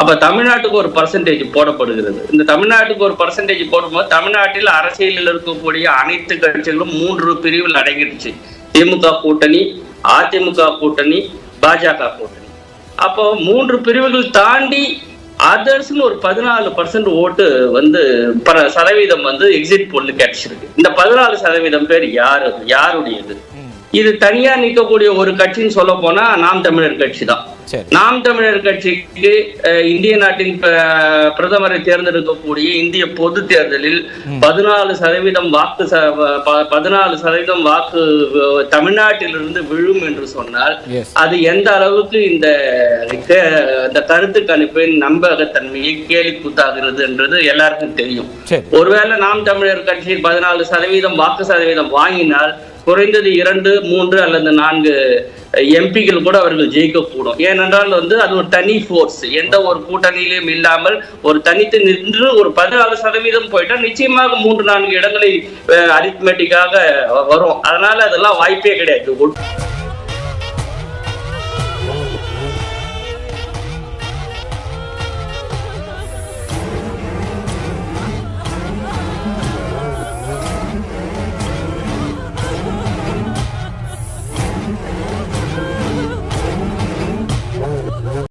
அப்ப தமிழ்நாட்டுக்கு ஒரு பர்சன்டேஜ் போடப்படுகிறது. இந்த தமிழ்நாட்டுக்கு ஒரு பர்சன்டேஜ் போடும்போது தமிழ்நாட்டில் அரசியலில் இருக்கக்கூடிய அனைத்து கட்சிகளும் மூன்று பிரிவில் அடங்கிடுச்சு. திமுக கூட்டணி அதிமுக கூட்டணி பாஜக கூட்டணி. அப்போ மூன்று பிரிவுகள் தாண்டி அதர்ஸ்னு ஒரு பதினாலு பர்சன்ட் ஓட்டு வந்து சதவீதம் வந்து எக்ஸிட் போல் கிடைச்சிருக்கு இந்த பதினாலு சதவீதம் பேர் யாரு? யாருடையது? இது தனியா நிற்கக்கூடிய ஒரு கட்சின்னு சொல்ல போனா நாம் தமிழர் கட்சி தான் நாம் தமிழர் கட்சிக்கு இந்திய நாட்டின் பிரதமரை தேர்ந்தெடுக்கக்கூடிய இந்திய பொது தேர்தலில் பதினாலு சதவீதம் வாக்கு பதினாலு சதவீதம் வாக்கு தமிழ்நாட்டிலிருந்து விழும் என்று சொன்னால் அது எந்த அளவுக்கு இந்த இந்த கருத்து கணிப்பின் நம்பகத்தன்மையை கேலி கூத்தாகிறது என்றது எல்லாருக்கும் தெரியும். ஒருவேளை நாம் தமிழர் கட்சி பதினாலு சதவீதம் வாக்கு சதவீதம் வாங்கினால் குறைந்தது இரண்டு மூன்று அல்லது நான்கு எம்பிகள் கூட அவர்கள் ஜெயிக்கக்கூடும். ஏனென்றால் வந்து அது ஒரு தனி ஃபோர்ஸ் எந்த ஒரு கூட்டணியிலும் இல்லாமல் ஒரு தனித்து நின்று ஒரு பதினாலு சதவீதம் போயிட்டா நிச்சயமாக மூன்று நான்கு இடங்களை அரித்மெட்டிக்காக வரும். அதனால அதெல்லாம் வாய்ப்பே கிடையாது.